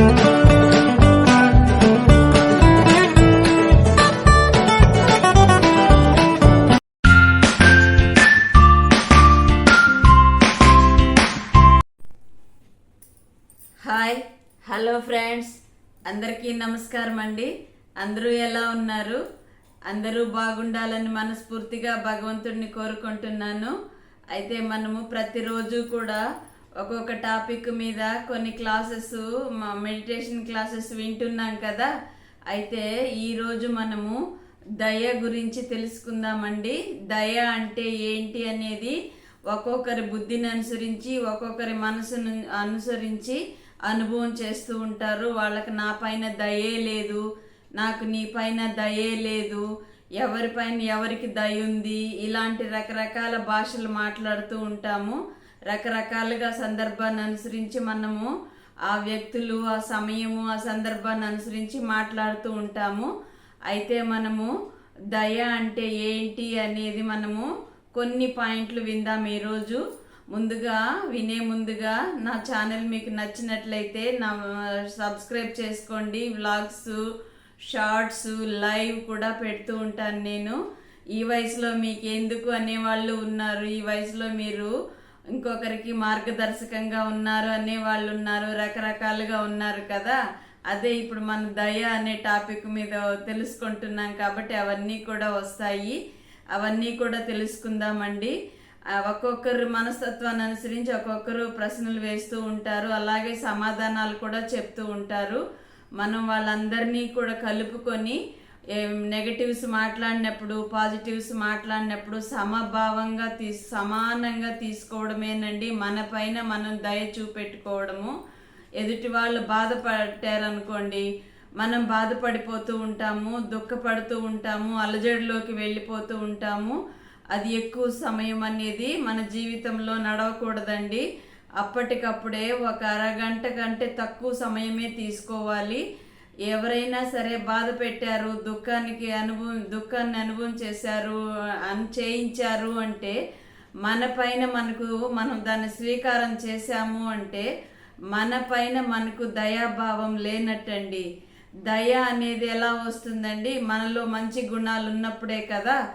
Hi hello friends. అందరికీ నమస్కారం అండి. అందరూ ఎలా ఉన్నారు? అందరూ బాగుండాలని మనస్ఫూర్తిగా భగవంతుడిని కోరుకుంటున్నాను. అయితే మనము ప్రతిరోజు కూడా ఒక్కొక్క టాపిక్ మీద కొన్ని క్లాసెస్ మెడిటేషన్ క్లాసెస్ వింటున్నాం కదా. అయితే ఈరోజు మనము దయ గురించి తెలుసుకుందామండి. దయ అంటే ఏంటి అనేది ఒక్కొక్కరి బుద్ధిని అనుసరించి ఒక్కొక్కరి మనసును అనుసరించి అనుభవం చేస్తూ ఉంటారు. వాళ్ళకి నా పైన దయే లేదు నాకు నీ పైన దయే లేదు ఎవరిపైన ఎవరికి దయ ఉంది ఇలాంటి రకరకాల భాషలు మాట్లాడుతూ ఉంటాము. రకరకాలుగా సందర్భాన్ని అనుసరించి మనము ఆ వ్యక్తులు ఆ సమయము ఆ సందర్భాన్ని అనుసరించి మాట్లాడుతూ ఉంటాము. అయితే మనము దయ అంటే ఏంటి అనేది మనము కొన్ని పాయింట్లు విందాం ఈరోజు. ముందుగా వినే ముందుగా నా ఛానల్ మీకు నచ్చినట్లయితే నా సబ్స్క్రైబ్ చేసుకోండి. వ్లాగ్స్ షార్ట్స్ లైవ్ కూడా పెడుతూ ఉంటాను నేను. ఈ వయసులో మీకు ఎందుకు అనేవాళ్ళు ఉన్నారు? ఈ వయసులో మీరు ఇంకొకరికి మార్గదర్శకంగా ఉన్నారు అనే వాళ్ళు ఉన్నారు రకరకాలుగా ఉన్నారు కదా. అదే ఇప్పుడు మన దయ అనే టాపిక్ మీద తెలుసుకుంటున్నాం కాబట్టి అవన్నీ కూడా వస్తాయి. అవన్నీ కూడా తెలుసుకుందామండి. ఒక్కొక్కరు మనస్తత్వాన్ని అనుసరించి ఒక్కొక్కరు ప్రశ్నలు వేస్తూ ఉంటారు. అలాగే సమాధానాలు కూడా చెప్తూ ఉంటారు. మనం వాళ్ళందరినీ కూడా కలుపుకొని నెగటివ్స్ మాట్లాడినప్పుడు పాజిటివ్స్ మాట్లాడినప్పుడు సమభావంగా తీ సమానంగా తీసుకోవడమేనండి. మన పైన మనం దయ చూపెట్టుకోవడము. ఎదుటి వాళ్ళు బాధపడ్డారనుకోండి మనం బాధపడిపోతూ ఉంటాము దుఃఖపడుతూ ఉంటాము అలజడిలోకి వెళ్ళిపోతూ ఉంటాము. అది ఎక్కువ సమయం అనేది మన జీవితంలో నడవకూడదండి. అప్పటికప్పుడే ఒక అరగంట కంటే తక్కువ సమయమే తీసుకోవాలి. ఎవరైనా సరే బాధ పెట్టారు దుఃఖానికి అనుభవం దుఃఖాన్ని అనుభవం చేశారు అని చేయించారు అంటే మన పైన మనకు మనం దాన్ని స్వీకారం చేశాము అంటే మన పైన మనకు దయాభావం లేనట్టండి. దయ అనేది ఎలా వస్తుందండి? మనలో మంచి గుణాలు ఉన్నప్పుడే కదా?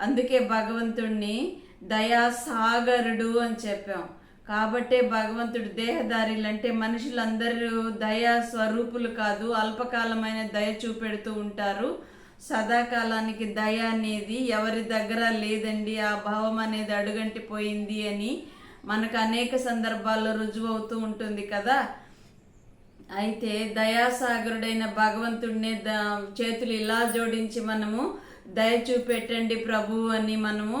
అందుకే భగవంతుణ్ణి దయా సాగరుడు అని చెప్పాం. కాబట్టే భగవంతుడు దేహదారిలు అంటే మనుషులందరూ దయా స్వరూపులు కాదు అల్పకాలమైన దయ చూపెడుతూ ఉంటారు. సదాకాలానికి దయ అనేది ఎవరి దగ్గర లేదండి ఆ భావం అనేది అడుగంటిపోయింది అని మనకు అనేక సందర్భాల్లో రుజువు అవుతూ ఉంటుంది కదా. అయితే దయాసాగరుడైన భగవంతుడిని ద చేతులు ఇలా జోడించి మనము దయ చూపెట్టండి ప్రభు అని మనము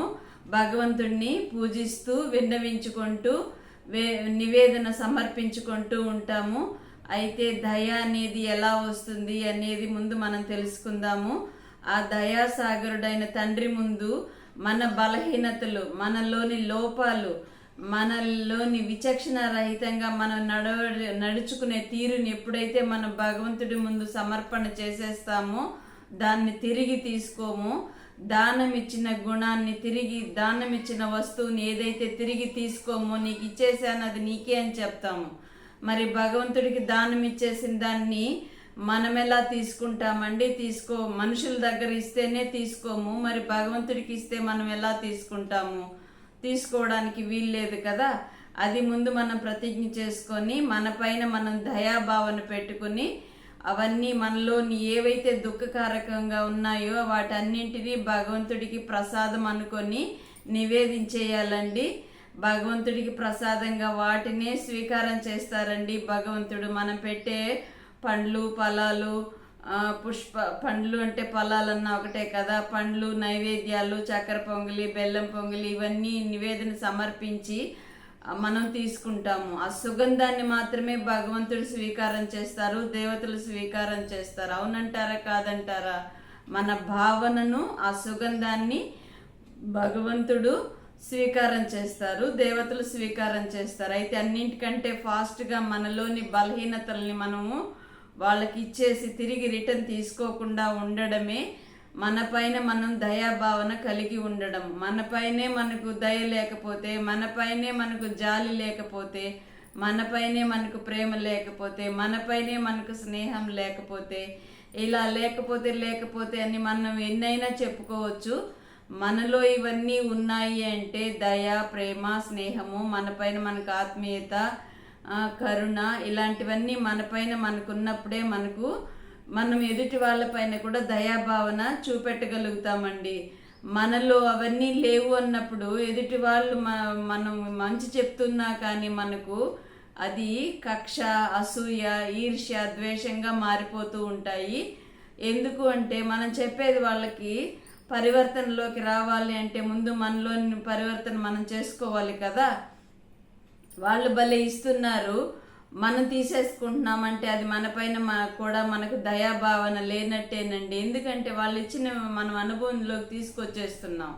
భగవంతుడిని పూజిస్తూ విన్నవించుకుంటూ వే నివేదన సమర్పించుకుంటూ ఉంటాము. అయితే దయ అనేది ఎలా వస్తుంది అనేది ముందు మనం తెలుసుకుందాము. ఆ దయాసాగరుడైన తండ్రి ముందు మన బలహీనతలు మనలోని లోపాలు మనలోని విచక్షణ రహితంగా మనం నడవ నడుచుకునే తీరుని ఎప్పుడైతే మనం భగవంతుడి ముందు సమర్పణ చేసేస్తామో దాన్ని తిరిగి తీసుకోము. దానం ఇచ్చిన గుణాన్ని తిరిగి దానం ఇచ్చిన వస్తువుని ఏదైతే తిరిగి తీసుకోమో నీకు ఇచ్చేసాను అది నీకే అని చెప్తాము. మరి భగవంతుడికి దానం ఇచ్చేసిన దాన్ని మనం ఎలా తీసుకుంటామండి? తీసుకో మనుషుల దగ్గర ఇస్తేనే తీసుకోము మరి భగవంతుడికి ఇస్తే మనం ఎలా తీసుకుంటాము? తీసుకోవడానికి వీల్లేదు కదా? అది ముందు మనం ప్రతిజ్ఞ చేసుకొని మన పైన మనం దయాభావన పెట్టుకుని అవన్నీ మనలోని ఏవైతే దుఃఖకారకంగా ఉన్నాయో వాటన్నింటినీ భగవంతుడికి ప్రసాదం అనుకొని నివేదించేయాలండి. భగవంతుడికి ప్రసాదంగా వాటినే స్వీకారం చేస్తారండి. భగవంతుడు మనం పెట్టే పండ్లు ఫలాలు పుష్ప పండ్లు అంటే ఫలాలన్న ఒకటే కదా. పండ్లు నైవేద్యాలు చక్కెర పొంగలి బెల్లం పొంగలి ఇవన్నీ నివేదన సమర్పించి మనం తీసుకుంటాము. ఆ సుగంధాన్ని మాత్రమే భగవంతుడు స్వీకారం చేస్తారు దేవతలు స్వీకారం చేస్తారు. అవునంటారా కాదంటారా? మన భావనను ఆ సుగంధాన్ని భగవంతుడు స్వీకారం చేస్తారు దేవతలు స్వీకారం చేస్తారు. అయితే అన్నింటికంటే ఫాస్ట్గా మనలోని బలహీనతల్ని మనము వాళ్ళకి ఇచ్చేసి తిరిగి రిటర్న్ తీసుకోకుండా ఉండడమే మనపైన మనం దయాభావన కలిగి ఉండడం. మనపైనే మనకు దయ లేకపోతే మనపైనే మనకు జాలి లేకపోతే మనపైనే మనకు ప్రేమ లేకపోతే మనపైనే మనకు స్నేహం లేకపోతే ఇలా లేకపోతే లేకపోతే అని మనం ఎన్నైనా చెప్పుకోవచ్చు. మనలో ఇవన్నీ ఉన్నాయి అంటే దయ ప్రేమ స్నేహము మనపైన మనకు ఆత్మీయత కరుణ ఇలాంటివన్నీ మనపైన మనకున్నప్పుడే మనకు మనం ఎదుటి వాళ్ళపైన కూడా దయాభావన చూపెట్టగలుగుతామండి. మనలో అవన్నీ లేవు అన్నప్పుడు ఎదుటి వాళ్ళు మనం మంచి చెప్తున్నా కానీ మనకు అది కక్ష అసూయ ఈర్ష్య ద్వేషంగా మారిపోతూ ఉంటాయి. ఎందుకు అంటే మనం చెప్పేది వాళ్ళకి పరివర్తనలోకి రావాలి అంటే ముందు మనలోని పరివర్తన మనం చేసుకోవాలి కదా. వాళ్ళు భలే ఇస్తున్నారు. మనం తీసేసుకుంటున్నామంటే అది మనపైన మన- కూడా మనకు దయాభావన లేనట్టేనండి. ఎందుకంటే వాళ్ళు ఇచ్చిన మనం అనుభవంలోకి తీసుకొచ్చేస్తున్నాం.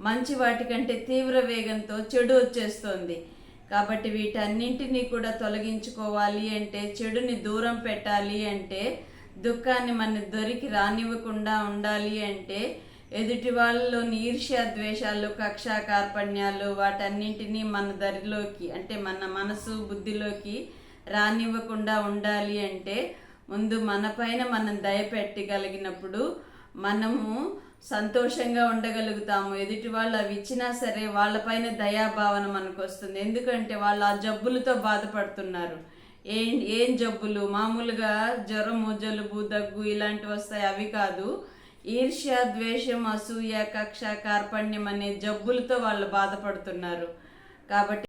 మంచి వాటికంటే తీవ్ర వేగంతో చెడు వచ్చేస్తుంది. కాబట్టి వీటన్నింటినీ కూడా తొలగించుకోవాలి అంటే చెడుని దూరం పెట్టాలి అంటే దుఃఖాన్ని మన దొరికి రానివ్వకుండా ఉండాలి అంటే ఎదుటి వాళ్ళలోని ఈర్ష్య ద్వేషాలు కక్ష కార్పణ్యాలు వాటన్నింటినీ మన దరిలోకి అంటే మన మనసు బుద్ధిలోకి రానివ్వకుండా ఉండాలి అంటే ముందు మన పైన మనం దయపెట్టగలిగినప్పుడు మనము సంతోషంగా ఉండగలుగుతాము. ఎదుటి వాళ్ళు అవి ఇచ్చినా సరే వాళ్ళపైన దయాభావన మనకు వస్తుంది ఎందుకంటే వాళ్ళు ఆ జబ్బులతో బాధపడుతున్నారు. ఏం ఏం జబ్బులు? మామూలుగా జ్వరము జలుబు దగ్గు ఇలాంటివి వస్తాయి. అవి కాదు. ఈర్ష్య ద్వేషం అసూయ కక్ష కార్పణ్యం అనే జబ్బులతో వాళ్ళు బాధపడుతున్నారు. కాబట్టి